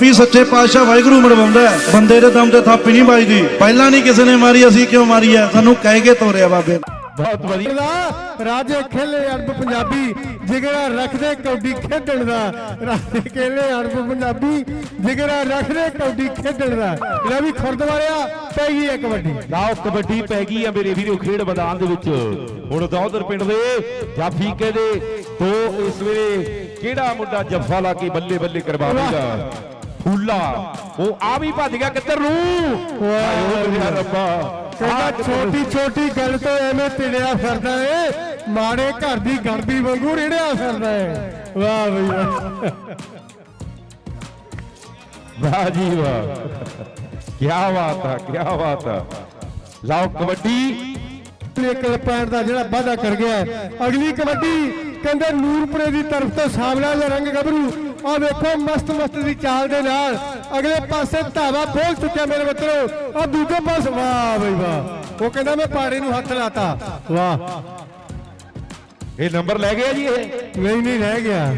ਵੀ ਸੱਚੇ ਪਾਤਸ਼ਾਹ ਵਾਹਿਗੁਰੂ ਮਰਵਾਉਂਦਾ ਹੈ। ਬੰਦੇ ਦੇ ਦਮ ਤੇ ਥਾਪੀ ਨਹੀਂ ਵੱਜਦੀ। ਪਹਿਲਾਂ ਨਹੀਂ ਕਿਸੇ ਨੇ ਮਾਰੀ ਅਸੀਂ ਕਿਉਂ ਮਾਰੀ ਹੈ? ਸਾਨੂੰ ਕਹਿ ਕੇ ਤੋਰਿਆ ਬਾਬੇ। ਬਹੁਤ ਵਧੀਆ। ਰਾਜੇ ਖੇਲੇ ਅਰਬ ਪੰਜਾਬੀ ਜਿਗਰਾ ਰੱਖਦੇ ਕੌਡੀ ਖੇਡਣ ਦਾ। ਰਾਜੇ ਖੇਲੇ ਅਰਬ ਪੰਜਾਬੀ ਜਿਗਰਾ ਰੱਖਦੇ ਕੌਡੀ ਖੇਡਣ ਦਾ। ਲੈ ਵੀ ਖੁਰਦਵਾਰਿਆ ਪੈ ਗਈ ਇੱਕ ਵੱਡੀ। ਲਓ ਕਬੱਡੀ ਪੈ ਗਈ ਆ ਮੇਰੇ ਵੀਰੋ ਖੇਡ ਮੈਦਾਨ ਦੇ ਵਿੱਚ। ਹੁਣ ਦੌਦਰ ਪਿੰਡ ਦੇ ਜਾਫੀ ਦੇ ਤੋਂ ਇਸ ਵੇਲੇ ਕਿਹੜਾ ਮੁੰਡਾ ਜੱਫਾ ਲਾ ਕੇ ਬੱਲੇ ਬੱਲੇ ਕਰਵਾਵੇਗਾ ਫੂਲਾ ਉਹ ਆ ਵੀ ਭੱਜ ਗਿਆ ਕਿੱਧਰ ਨੂੰ? ਵਾਹ ਮੇਰਾ ਰੱਬਾ। ਕਹਿੰਦਾ ਛੋਟੀ ਛੋਟੀ ਗੱਲ ਤੋਂ ਐਵੇਂ ਟਿੜਿਆ ਫਿਰਦਾ ਏ। ਮਾੜੇ ਘਰ ਦੀ ਗੜਦੀ ਵਾਂਗੂ ਰਿੜਿਆ ਫਿਰਦਾ ਏ। ਵਾਹ ਬਈ ਵਾਹ। ਵਾਹ ਜੀ ਵਾਹ। ਕੀ ਬਾਤ ਆ ਕੀ ਬਾਤ ਆ। ਲਓ ਕਬੱਡੀ। ਨਿਕਲ ਪੈਣ ਦਾ ਜਿਹੜਾ ਵਾਅਦਾ ਕਰ ਗਿਆ। ਅਗਲੀ ਕਬੱਡੀ ਕਹਿੰਦੇ ਨੂਰਪੁਰੇ ਦੀ ਤਰਫ ਤੋਂ ਸਾਵਲਾ ਜਿਹਾ ਰੰਗ ਗੱਭਰੂ। ਆ ਵੇਖੋ ਮਸਤ ਮਸਤ ਦੀ ਚਾਲ ਦੇ ਨਾਲ ਅਗਲੇ ਪਾਸੇ ਧਾਵਾ ਖੋਲ ਚੁੱਕਿਆ ਮੇਰੇ ਮਿੱਤਰੋ। ਆ ਦੂਜੇ ਪਾਸੇ ਵਾਹ ਬਈ ਵਾਹ। ਉਹ ਕਹਿੰਦਾ ਮੈਂ ਪਾੜੇ ਨੂੰ ਹੱਥ ਲਾਤਾ। ਵਾਹ। ਇਹ ਨੰਬਰ ਲੈ ਗਿਆ ਜੀ ਇਹ? ਨਹੀਂ ਨਹੀਂ ਰਹਿ ਗਿਆ।